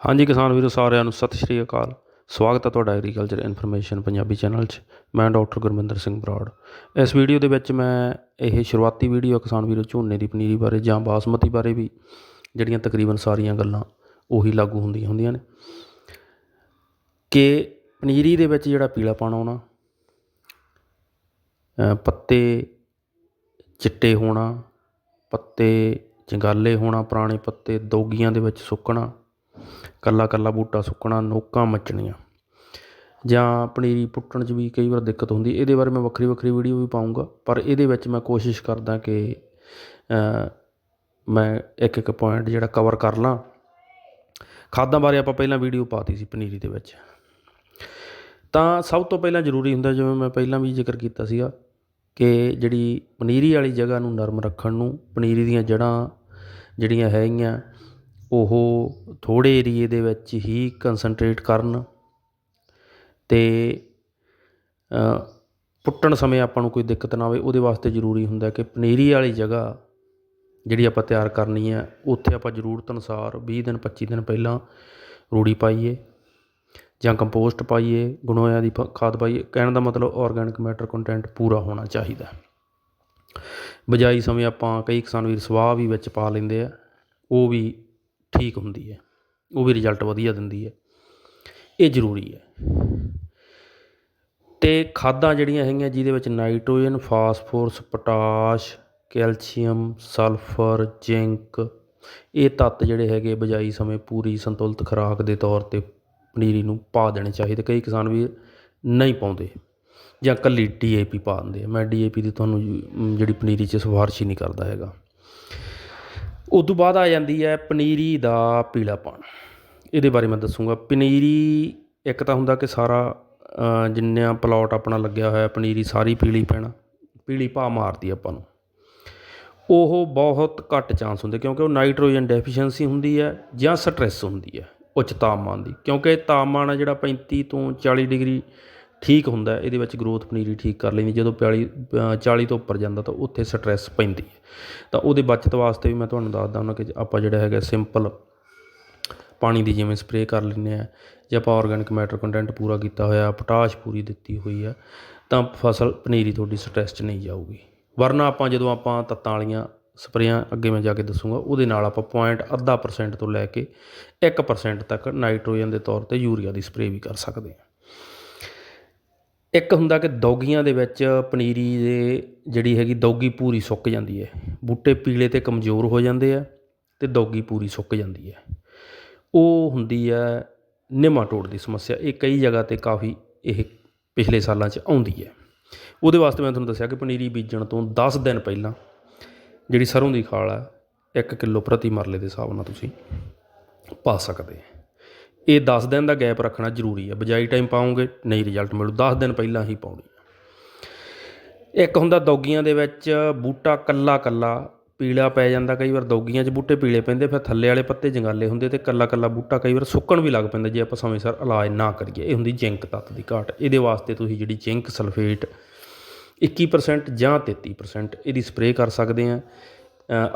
ਹਾਂਜੀ ਕਿਸਾਨ ਵੀਰੋ, ਸਾਰਿਆਂ ਨੂੰ ਸਤਿ ਸ਼੍ਰੀ ਅਕਾਲ। ਸਵਾਗਤ ਹੈ ਤੁਹਾਡਾ ਐਗਰੀਕਲਚਰ ਇਨਫੋਰਮੇਸ਼ਨ ਪੰਜਾਬੀ ਚੈਨਲ 'ਚ। ਮੈਂ ਡਾਕਟਰ ਗੁਰਮਿੰਦਰ ਸਿੰਘ ਬਰਾੜ। ਇਸ ਵੀਡੀਓ ਦੇ ਵਿੱਚ ਮੈਂ ਇਹ ਸ਼ੁਰੂਆਤੀ ਵੀਡੀਓ ਕਿਸਾਨ ਵੀਰੋ, ਝੋਨੇ ਦੀ ਪਨੀਰੀ ਬਾਰੇ ਜਾਂ ਬਾਸਮਤੀ ਬਾਰੇ ਵੀ ਜਿਹੜੀਆਂ ਤਕਰੀਬਨ ਸਾਰੀਆਂ ਗੱਲਾਂ ਉਹੀ ਲਾਗੂ ਹੁੰਦੀਆਂ ਹੁੰਦੀਆਂ ਨੇ। ਕਿ ਪਨੀਰੀ ਦੇ ਵਿੱਚ ਜਿਹੜਾ ਪੀਲਾਪਣ ਆਉਣਾ ਪੱਤੇ ਚਿੱਟੇ ਹੋਣਾ, ਪੱਤੇ ਚੰਗਾਲੇ ਹੋਣਾ, ਪੁਰਾਣੇ ਪੱਤੇ ਦੋਗੀਆਂ ਦੇ ਵਿੱਚ ਸੁੱਕਣਾ ਕੱਲਾ ਕੱਲਾ ਬੂਟਾ ਸੁੱਕਣਾ, ਨੋਕਾਂ ਮੱਚਣੀਆਂ। ਜਾਂ ਪਨੀਰੀ ਪੁੱਟਣ 'ਚ ਵੀ ਕਈ ਵਾਰ ਦਿੱਕਤ ਹੁੰਦੀ, ਇਹਦੇ ਬਾਰੇ ਮੈਂ ਵੱਖਰੀ ਵੱਖਰੀ ਵੀਡੀਓ ਵੀ ਪਾਉਂਗਾ ਪਰ ਇਹਦੇ ਵਿੱਚ ਮੈਂ ਕੋਸ਼ਿਸ਼ ਕਰਦਾ ਕਿ ਮੈਂ ਇੱਕ ਇੱਕ ਪੁਆਇੰਟ ਜਿਹੜਾ ਕਵਰ ਕਰ ਲਾਂ। ਖਾਦਾਂ ਬਾਰੇ ਆਪਾਂ ਪਹਿਲਾਂ ਵੀਡੀਓ ਪਾਤੀ ਸੀ ਪਨੀਰੀ ਦੇ ਵਿੱਚ। ਤਾਂ ਸਭ ਤੋਂ ਪਹਿਲਾਂ ਜ਼ਰੂਰੀ ਹੁੰਦਾ, ਜਿਵੇਂ ਮੈਂ ਪਹਿਲਾਂ ਵੀ ਜ਼ਿਕਰ ਕੀਤਾ ਸੀਗਾ, ਕਿ ਜਿਹੜੀ ਪਨੀਰੀ ਵਾਲੀ ਜਗ੍ਹਾ ਨੂੰ ਨਰਮ ਰੱਖਣ ਨੂੰ, ਪਨੀਰੀ ਦੀਆਂ ਜੜ੍ਹਾਂ ਜਿਹੜੀਆਂ ਹੈਗੀਆਂ ਉਹ ਥੋੜ੍ਹੇ ਏਰੀਏ ਦੇ ਵਿੱਚ ਹੀ ਕੰਸਨਟਰੇਟ ਕਰਨ ਅਤੇ ਪੁੱਟਣ ਸਮੇਂ ਆਪਾਂ ਨੂੰ ਕੋਈ ਦਿੱਕਤ ਨਾ ਆਵੇ, ਉਹਦੇ ਵਾਸਤੇ ਜ਼ਰੂਰੀ ਹੁੰਦਾ ਕਿ ਪਨੀਰੀ ਵਾਲੀ ਜਗ੍ਹਾ ਜਿਹੜੀ ਆਪਾਂ ਤਿਆਰ ਕਰਨੀ ਹੈ ਉੱਥੇ ਆਪਾਂ ਜ਼ਰੂਰਤ ਅਨੁਸਾਰ ਵੀਹ ਦਿਨ 25 ਦਿਨ ਪਹਿਲਾਂ ਰੂੜੀ ਪਾਈਏ ਜਾਂ ਕੰਪੋਸਟ ਪਾਈਏ, ਗਣੋਇਆਂ ਦੀ ਪ- ਖਾਦ ਪਾਈਏ, ਕਹਿਣ ਦਾ ਮਤਲਬ ਆਰਗੈਨਿਕ ਮੈਟਰ ਕੰਟੈਂਟ ਪੂਰਾ ਹੋਣਾ ਚਾਹੀਦਾ। ਬਜਾਈ ਸਮੇਂ ਆਪਾਂ ਕਈ ਕਿਸਾਨ ਵੀਰ ਸਵਾਹ ਵੀ ਵਿੱਚ ਪਾ ਲੈਂਦੇ ਆ, ਉਹ ਵੀ ਠੀਕ ਹੁੰਦੀ ਹੈ, ਉਹ ਵੀ ਰਿਜ਼ਲਟ ਵਧੀਆ ਦਿੰਦੀ ਹੈ। ਇਹ ਜ਼ਰੂਰੀ ਹੈ। ਤੇ ਖਾਦਾਂ ਜਿਹੜੀਆਂ ਹੈਗੀਆਂ ਜਿਹਦੇ ਵਿੱਚ nitrogen, phosphorus, potash, calcium, sulphur, zinc, ਇਹ ਤੱਤ ਜਿਹੜੇ ਹੈਗੇ ਬਜਾਈ ਸਮੇਂ ਪੂਰੀ ਸੰਤੁਲਿਤ ਖੁਰਾਕ ਦੇ ਤੌਰ ਤੇ ਪਨੀਰੀ ਨੂੰ ਪਾ ਦੇਣੇ ਚਾਹੀਦੇ। ਕਈ ਕਿਸਾਨ ਵੀ ਨਹੀਂ ਪਾਉਂਦੇ ਜਾਂ ਕੱਲੀ ਡੀਏਪੀ ਪਾ ਦਿੰਦੇ ਆ। ਮੈਂ ਡੀਏਪੀ ਦੀ ਤੁਹਾਨੂੰ ਜਿਹੜੀ ਪਨੀਰੀ 'ਚ ਸਿਫਾਰਿਸ਼ ਹੀ ਨਹੀਂ ਕਰਦਾ ਹੈਗਾ। ਉਸ ਤੋਂ ਬਾਅਦ ਆ ਜਾਂਦੀ ਹੈ ਪਨੀਰੀ ਦਾ ਪੀਲਾਪਣ ਇਹਦੇ ਬਾਰੇ ਮੈਂ ਦੱਸੂੰਗਾ। ਪਨੀਰੀ ਇੱਕ ਤਾਂ ਹੁੰਦਾ ਕਿ ਸਾਰਾ ਅ, ਜਿੰਨਾ ਪਲਾਟ ਆਪਣਾ ਲੱਗਿਆ ਹੋਇਆ ਪਨੀਰੀ ਸਾਰੀ ਪੀਲੀ ਪੈਣਾ ਪੀਲੀ ਭਾ ਮਾਰਦੀ ਆਪਾਂ ਨੂੰ। ਉਹ ਬਹੁਤ ਘੱਟ ਚਾਂਸ ਹੁੰਦੇ ਕਿਉਂਕਿ ਉਹ ਨਾਈਟ੍ਰੋਜਨ ਡੈਫੀਸ਼ੀਐਂਸੀ ਹੁੰਦੀ ਹੈ ਜਾਂ ਸਟ੍ਰੈਸ ਹੁੰਦੀ ਹੈ ਉੱਚ ਤਾਪਮਾਨ ਦੀ। ਕਿਉਂਕਿ ਤਾਪਮਾਨ ਆ ਜਿਹੜਾ 35 ਤੋਂ 40 ਡਿਗਰੀ ਠੀਕ ਹੁੰਦਾ ਇਹਦੇ ਵਿੱਚ ਗਰੋਥ ਪਨੀਰੀ ਠੀਕ ਕਰ ਲੈਂਦੀ ਜਦੋਂ 40 ਅ, 40 ਤੋਂ ਉੱਪਰ ਜਾਂਦਾ ਤਾਂ ਉੱਥੇ ਸਟ੍ਰੈਸ ਪੈਂਦੀ ਹੈ। ਤਾਂ ਉਹਦੇ ਬਚਤ ਵਾਸਤੇ ਵੀ ਮੈਂ ਤੁਹਾਨੂੰ ਦੱਸਦਾ ਹੁੰਦਾ ਕਿ ਆਪਾਂ ਜਿਹੜਾ ਹੈਗਾ ਸਿੰਪਲ ਪਾਣੀ ਦੀ ਜਿਵੇਂ ਸਪਰੇਅ ਕਰ ਲੈਂਦੇ ਆ ਜਾਂ ਆਪਾਂ ਆਰਗੈਨਿਕ ਮੈਟਰ ਕੰਟੈਂਟ ਪੂਰਾ ਕੀਤਾ ਹੋਇਆ ਪੋਟਾਸ਼ ਪੂਰੀ ਦਿੱਤੀ ਹੋਈ ਆ ਤਾਂ ਫਸਲ ਪਨੀਰੀ ਤੁਹਾਡੀ ਸਟ੍ਰੈਸ 'ਚ ਨਹੀਂ ਜਾਊਗੀ। ਵਰਨਾ ਆਪਾਂ ਜਦੋਂ ਆਪਾਂ ਤੱਤਾਂ ਵਾਲੀਆਂ ਸਪਰੇਆਂ ਅੱਗੇ ਮੈਂ ਜਾ ਕੇ ਦੱਸੂਗਾ ਉਹਦੇ ਨਾਲ ਆਪਾਂ ਪੁਆਇੰਟ ਅੱਧਾ ਪਰਸੈਂਟ ਤੋਂ ਲੈ ਕੇ 1% ਤੱਕ ਨਾਈਟ੍ਰੋਜਨ ਦੇ ਤੌਰ ਤੇ ਯੂਰੀਆ ਦੀ ਸਪਰੇਅ ਵੀ ਕਰ ਸਕਦੇ ਹਾਂ। ਇੱਕ ਹੁੰਦਾ ਕਿ ਦੌਗੀਆਂ ਦੇ ਵਿੱਚ ਪਨੀਰੀ ਦੇ ਜਿਹੜੀ ਹੈਗੀ ਦੌਗੀ ਪੂਰੀ ਸੁੱਕ ਜਾਂਦੀ ਹੈ। ਬੂਟੇ ਪੀਲੇ ਤੇ ਕਮਜ਼ੋਰ ਹੋ ਜਾਂਦੇ ਆ ਅਤੇ ਦੌਗੀ ਪੂਰੀ ਸੁੱਕ ਜਾਂਦੀ ਹੈ। ਉਹ ਹੁੰਦੀ ਹੈ ਨਿਮਾਟੋਡ ਦੀ ਸਮੱਸਿਆ। ਇਹ ਕਈ ਜਗ੍ਹਾ ਤੇ ਕਾਫੀ ਇਹ ਪਿਛਲੇ ਸਾਲਾਂ 'ਚ ਆਉਂਦੀ ਹੈ। ਉਹਦੇ ਵਾਸਤੇ ਮੈਂ ਤੁਹਾਨੂੰ ਦੱਸਿਆ ਕਿ ਪਨੀਰੀ ਬੀਜਣ ਤੋਂ 10 ਦਿਨ ਪਹਿਲਾਂ ਜਿਹੜੀ ਸਰੋਂ ਦੀ ਖਾਲ ਹੈ 1 ਕਿਲੋ ਪ੍ਰਤੀ ਮਰਲੇ ਦੇ ਹਿਸਾਬ ਨਾਲ ਤੁਸੀਂ ਪਾ ਸਕਦੇ ਇਹ 10 ਦਿਨ ਦਾ ਗੈਪ ਰੱਖਣਾ ਜ਼ਰੂਰੀ ਹੈ ਬਜਾਈ ਟਾਈਮ ਪਾਉਂਗੇ ਨਹੀਂ ਰਿਜ਼ਲਟ ਮਿਲੂ। 10 ਦਿਨ ਪਹਿਲਾਂ ਹੀ ਪਾਉਣੀ ਇੱਕ ਹੁੰਦਾ ਦੌਗੀਆਂ ਦੇ ਵਿੱਚ ਬੂਟਾ ਕੱਲਾ ਕੱਲਾ, ਪੀਲਾ ਪੈ ਜਾਂਦਾ ਕਈ ਵਾਰ ਦੌਗੀਆਂ 'ਚ ਬੂਟੇ ਪੀਲੇ ਪੈਂਦੇ, ਫਿਰ ਥੱਲੇ ਵਾਲੇ ਪੱਤੇ ਜੰਗਾਲੇ ਹੁੰਦੇ ਤੇ ਕੱਲਾ ਕੱਲਾ ਬੂਟਾ ਕਈ ਵਾਰ ਸੁੱਕਣ ਵੀ ਲੱਗ ਪੈਂਦਾ ਜੇ ਆਪਾਂ ਸਮੇਂ ਸਿਰ ਇਲਾਜ ਨਾ ਕਰੀਏ। ਇਹ ਹੁੰਦੀ ਜ਼ਿੰਕ ਤੱਤ ਦੀ ਘਾਟ। ਇਹਦੇ ਵਾਸਤੇ ਤੁਸੀਂ ਜਿਹੜੀ ਜ਼ਿੰਕ ਸਲਫੇਟ 21% ਜਾਂ 33% ਇਹਦੀ ਸਪਰੇਅ ਕਰ ਸਕਦੇ ਆ।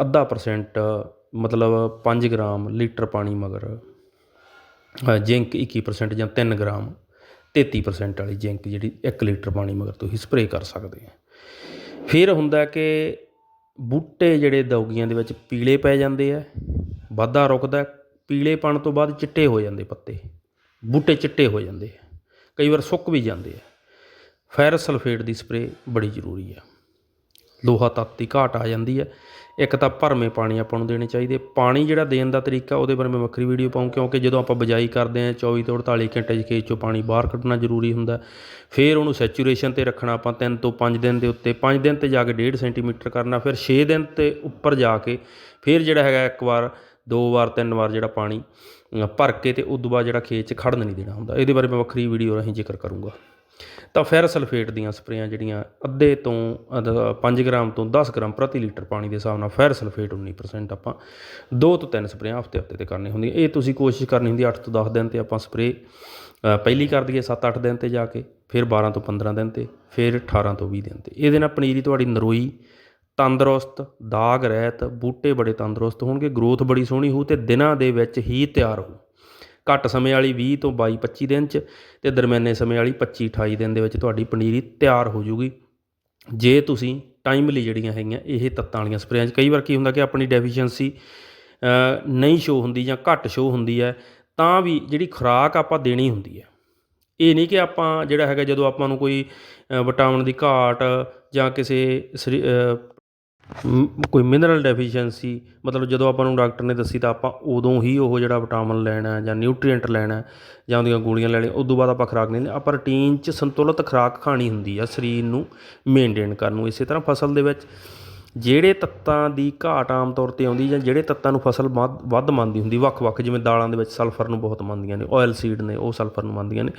ਅੱਧਾ ਪਰਸੈਂਟ ਮਤਲਬ 5 ਗ੍ਰਾਮ ਲੀਟਰ ਪਾਣੀ ਮਗਰ ਜ਼ਿੰਕ 21% ਜਾਂ 3 ਗ੍ਰਾਮ 33% ਵਾਲੀ ਜ਼ਿੰਕ ਜਿਹੜੀ 1 ਲੀਟਰ ਪਾਣੀ ਮਗਰ ਤੁਸੀਂ ਸਪਰੇਅ ਕਰ ਸਕਦੇ ਆ। ਫਿਰ ਹੁੰਦਾ ਕਿ ਬੂਟੇ ਜਿਹੜੇ ਦੌਗੀਆਂ ਦੇ ਵਿੱਚ ਪੀਲੇ ਪੈ ਜਾਂਦੇ ਆ, ਵਾਧਾ ਰੁਕਦਾ ਪੀਲੇ ਪੀਲੇਪਣ ਤੋਂ ਬਾਅਦ ਚਿੱਟੇ ਹੋ ਜਾਂਦੇ ਪੱਤੇ, ਬੂਟੇ ਚਿੱਟੇ ਹੋ ਜਾਂਦੇ ਆ, ਕਈ ਵਾਰ ਸੁੱਕ ਵੀ ਜਾਂਦੇ ਆ। ਫੈਰਸ ਸਲਫੇਟ ਦੀ ਸਪਰੇਅ ਬੜੀ ਜ਼ਰੂਰੀ ਆ। ਲੋਹਾ ਤੱਤ ਦੀ ਘਾਟ ਆ ਜਾਂਦੀ ਹੈ। ਇੱਕ ਤਾਂ ਭਰਮੇ ਪਾਣੀ ਆਪਾਂ ਨੂੰ ਦੇਣੇ ਚਾਹੀਦੇ। ਪਾਣੀ ਜਿਹੜਾ ਦੇਣ ਦਾ ਤਰੀਕਾ, ਉਹਦੇ ਬਾਰੇ ਮੈਂ ਵੱਖਰੀ ਵੀਡੀਓ ਪਾਉਂ ਕਿਉਂਕਿ ਜਦੋਂ ਆਪਾਂ ਬਜਾਈ ਕਰਦੇ ਹਾਂ 24 ਤੋਂ 48 ਘੰਟੇ 'ਚ ਖੇਤ ਚੋਂ ਪਾਣੀ ਬਾਹਰ ਕੱਢਣਾ ਜ਼ਰੂਰੀ ਹੁੰਦਾ। ਫਿਰ ਉਹਨੂੰ ਸੈਚੂਰੇਸ਼ਨ ਤੇ ਰੱਖਣਾ, ਆਪਾਂ 3 ਤੋਂ 5 ਦਿਨ ਦੇ ਉੱਤੇ 5 ਦਿਨ ਤੇ ਜਾ ਕੇ 1.5 ਸੈਂਟੀਮੀਟਰ ਕਰਨਾ, ਫਿਰ 6 ਦਿਨ ਤੇ ਉੱਪਰ ਜਾ ਕੇ, ਫਿਰ ਜਿਹੜਾ ਹੈਗਾ ਇੱਕ ਵਾਰ, ਦੋ ਵਾਰ, ਤਿੰਨ ਵਾਰ ਜਿਹੜਾ ਪਾਣੀ ਭਰ ਕੇ ਤੇ ਉਦੋਂ ਬਾਅਦ ਜਿਹੜਾ ਖੇਤ 'ਚ ਖੜਨ ਨਹੀਂ ਦੇਣਾ ਹੁੰਦਾ। ਇਹਦੇ ਬਾਰੇ ਮੈਂ ਵੱਖਰੀ ਵੀਡੀਓ ਰਾਹੀਂ ਜ਼ਿਕਰ ਕਰੂੰਗਾ। ਤਾਂ ਫੈਰ ਸਲਫੇਟ ਦੀਆਂ ਸਪਰੇਆਂ ਜਿਹੜੀਆਂ ਅੱਧੇ ਤੋਂ 5 ਗ੍ਰਾਮ ਤੋਂ 10 ਗ੍ਰਾਮ ਪ੍ਰਤੀ ਲੀਟਰ ਪਾਣੀ ਦੇ ਹਿਸਾਬ ਨਾਲ ਫੈਰ ਸਲਫੇਟ 19% ਆਪਾਂ ਦੋ ਤੋਂ ਤਿੰਨ ਸਪਰੇਆਂ ਹਫ਼ਤੇ ਹਫ਼ਤੇ ਤੇ ਕਰਨੀ ਹੁੰਦੀ ਇਹ ਤੁਸੀਂ ਕੋਸ਼ਿਸ਼ ਕਰਨੀ ਹੁੰਦੀ 8 ਤੋਂ 10 ਦਿਨ ਤੇ ਆਪਾਂ ਸਪਰੇ ਪਹਿਲੀ ਕਰ ਦਈਏ 7-8 ਦਿਨ ਤੇ ਜਾ ਕੇ, ਫਿਰ 12 ਤੋਂ 15 ਦਿਨ ਤੇ, ਫਿਰ 18 ਤੋਂ 20 ਦਿਨ ਤੇ। ਇਹਦੇ ਨਾਲ ਪਨੀਰੀ ਤੁਹਾਡੀ ਨਰੋਈ, ਤੰਦਰੁਸਤ, ਦਾਗ ਰਹਿਤ, ਬੂਟੇ ਬੜੇ ਤੰਦਰੁਸਤ ਹੋਣਗੇ ਗਰੋਥ ਬੜੀ ਸੋਹਣੀ ਹੋਊ ਤੇ ਦਿਨਾਂ ਦੇ ਵਿੱਚ ਹੀ ਤਿਆਰ ਹੋਊ। ਘੱਟ ਸਮੇਂ ਵਾਲੀ 20 ਤੋਂ 22 25 ਦਿਨ 'ਚ ਅਤੇ ਦਰਮਿਆਨੇ ਸਮੇਂ ਵਾਲੀ 25 28 ਦਿਨ ਦੇ ਵਿੱਚ ਤੁਹਾਡੀ ਪਨੀਰੀ ਤਿਆਰ ਹੋ ਜੂਗੀ। ਜੇ ਤੁਸੀਂ ਟਾਈਮਲੀ ਜਿਹੜੀਆਂ ਹੈਗੀਆਂ ਇਹ ਤੱਤਾਂ ਵਾਲੀਆਂ ਸਪਰੇਆਂ 'ਚ, ਕਈ ਵਾਰ ਕੀ ਹੁੰਦਾ ਕਿ ਆਪਣੀ ਡੈਫੀਸ਼ੀਐਂਸੀ ਨਹੀਂ ਸ਼ੋ ਹੁੰਦੀ ਜਾਂ ਘੱਟ ਸ਼ੋ ਹੁੰਦੀ ਹੈ, ਤਾਂ ਵੀ ਜਿਹੜੀ ਖੁਰਾਕ ਆਪਾਂ ਦੇਣੀ ਹੁੰਦੀ ਹੈ। ਇਹ ਨਹੀਂ ਕਿ ਆਪਾਂ ਜਿਹੜਾ ਹੈਗਾ ਜਦੋਂ ਆਪਾਂ ਨੂੰ ਕੋਈ ਵਿਟਾਮਿਨ ਦੀ ਘਾਟ ਜਾਂ ਕਿਸੇ ਸਰੀ- ਕੋਈ ਮਿਨਰਲ ਡੈਫੀਸ਼ੀਐਂਸੀ ਮਤਲਬ ਜਦੋਂ ਆਪਾਂ ਨੂੰ ਡਾਕਟਰ ਨੇ ਦੱਸੀ ਤਾਂ ਆਪਾਂ ਉਦੋਂ ਹੀ ਉਹ ਜਿਹੜਾ ਵਿਟਾਮਿਨ ਲੈਣਾ ਜਾਂ ਨਿਊਟ੍ਰੀਐਂਟ ਲੈਣਾ ਜਾਂ ਉਹਦੀਆਂ ਗੋਲੀਆਂ ਲੈਣੀਆਂ ਉਦੋਂ ਬਾਅਦ ਆਪਾਂ ਖੁਰਾਕ ਨਹੀਂ ਲੈਣੀ ਆਪਾਂ ਰੂਟੀਨ 'ਚ ਸੰਤੁਲਿਤ ਖੁਰਾਕ ਖਾਣੀ ਹੁੰਦੀ ਆ ਸਰੀਰ ਨੂੰ ਮੇਨਟੇਨ ਕਰਨ ਨੂੰ, ਇਸੇ ਤਰ੍ਹਾਂ ਫਸਲ ਦੇ ਵਿੱਚ। ਜਿਹੜੇ ਤੱਤਾਂ ਦੀ ਘਾਟ ਆਮ ਤੌਰ ਤੇ ਆਉਂਦੀ ਜਾਂ ਜਿਹੜੇ ਤੱਤਾਂ ਨੂੰ ਫਸਲ ਵੱਧ ਵੱਧ ਮੰਨਦੀ ਹੁੰਦੀ, ਵੱਖ-ਵੱਖ, ਜਿਵੇਂ ਦਾਲਾਂ ਦੇ ਵਿੱਚ ਸਲਫਰ ਨੂੰ ਬਹੁਤ ਮੰਨਦੀਆਂ ਨੇ ਆਇਲ ਸੀਡ ਨੇ, ਉਹ ਸਲਫਰ ਨੂੰ ਮੰਨਦੀਆਂ ਨੇ,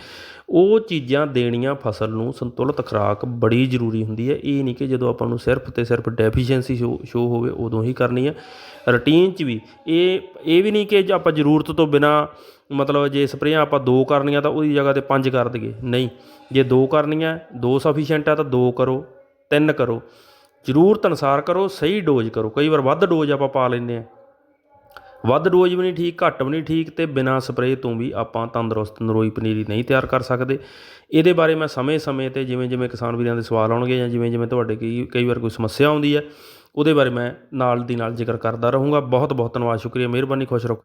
ਉਹ ਚੀਜ਼ਾਂ ਦੇਣੀਆਂ ਫਸਲ ਨੂੰ ਸੰਤੁਲਿਤ ਖੁਰਾਕ ਬੜੀ ਜ਼ਰੂਰੀ ਹੁੰਦੀ ਹੈ। ਇਹ ਨਹੀਂ ਕਿ ਜਦੋਂ ਆਪਾਂ ਨੂੰ ਸਿਰਫ ਤੇ ਸਿਰਫ ਡੈਫੀਸ਼ੀਐਂਸੀ ਸ਼ੋ ਹੋਵੇ, ਉਦੋਂ ਹੀ ਕਰਨੀ ਹੈ। ਰੂਟੀਨ 'ਚ ਵੀ ਇਹ ਇਹ ਵੀ ਨਹੀਂ ਕਿ ਆਪਾਂ ਜ਼ਰੂਰਤ ਤੋਂ ਬਿਨਾ ਮਤਲਬ ਜੇ ਸਪਰੇਆਂ ਆਪਾਂ ਦੋ ਕਰਨੀਆਂ ਤਾਂ ਉਹਦੀ ਜਗ੍ਹਾ ਤੇ ਪੰਜ ਕਰ ਦਈਏ। ਨਹੀਂ, ਜੇ ਦੋ ਕਰਨੀਆਂ, ਦੋ ਸਫੀਸ਼ੀਐਂਟ ਆ ਤਾਂ ਦੋ ਕਰੋ, ਤਿੰਨ ਕਰੋ। ਜ਼ਰੂਰਤ ਅਨੁਸਾਰ ਕਰੋ, ਸਹੀ ਡੋਜ਼ ਕਰੋ। ਕਈ ਵਾਰ ਵੱਧ ਡੋਜ਼ ਆਪਾਂ ਪਾ ਲੈਂਦੇ ਆ ਵੱਧ ਡੋਜ਼ ਵੀ ਨਹੀਂ ਠੀਕ, ਘੱਟ ਵੀ ਨਹੀਂ ਠੀਕ ਤੇ ਬਿਨਾਂ ਸਪਰੇਅ ਤੋਂ ਵੀ ਆਪਾਂ ਤੰਦਰੁਸਤ ਨਰੋਈ ਪਨੀਰੀ ਨਹੀਂ ਤਿਆਰ ਕਰ ਸਕਦੇ। ਇਹਦੇ ਬਾਰੇ ਮੈਂ ਸਮੇਂ-ਸਮੇਂ ਤੇ ਜਿਵੇਂ-ਜਿਵੇਂ ਕਿਸਾਨ ਵੀਰਾਂ ਦੇ ਸਵਾਲ ਆਉਣਗੇ ਜਾਂ ਜਿਵੇਂ-ਜਿਵੇਂ ਤੁਹਾਡੇ ਕਈ ਕਈ ਵਾਰ ਕੋਈ ਸਮੱਸਿਆ ਆਉਂਦੀ ਹੈ, ਉਹਦੇ ਬਾਰੇ ਮੈਂ ਨਾਲ ਦੀ ਨਾਲ ਜ਼ਿਕਰ ਕਰਦਾ ਰਹੂੰਗਾ। ਬਹੁਤ ਬਹੁਤ ਧੰਨਵਾਦ, ਸ਼ੁਕਰੀਆ, ਮਿਹਰਬਾਨੀ, ਖੁਸ਼ ਰਹੋ।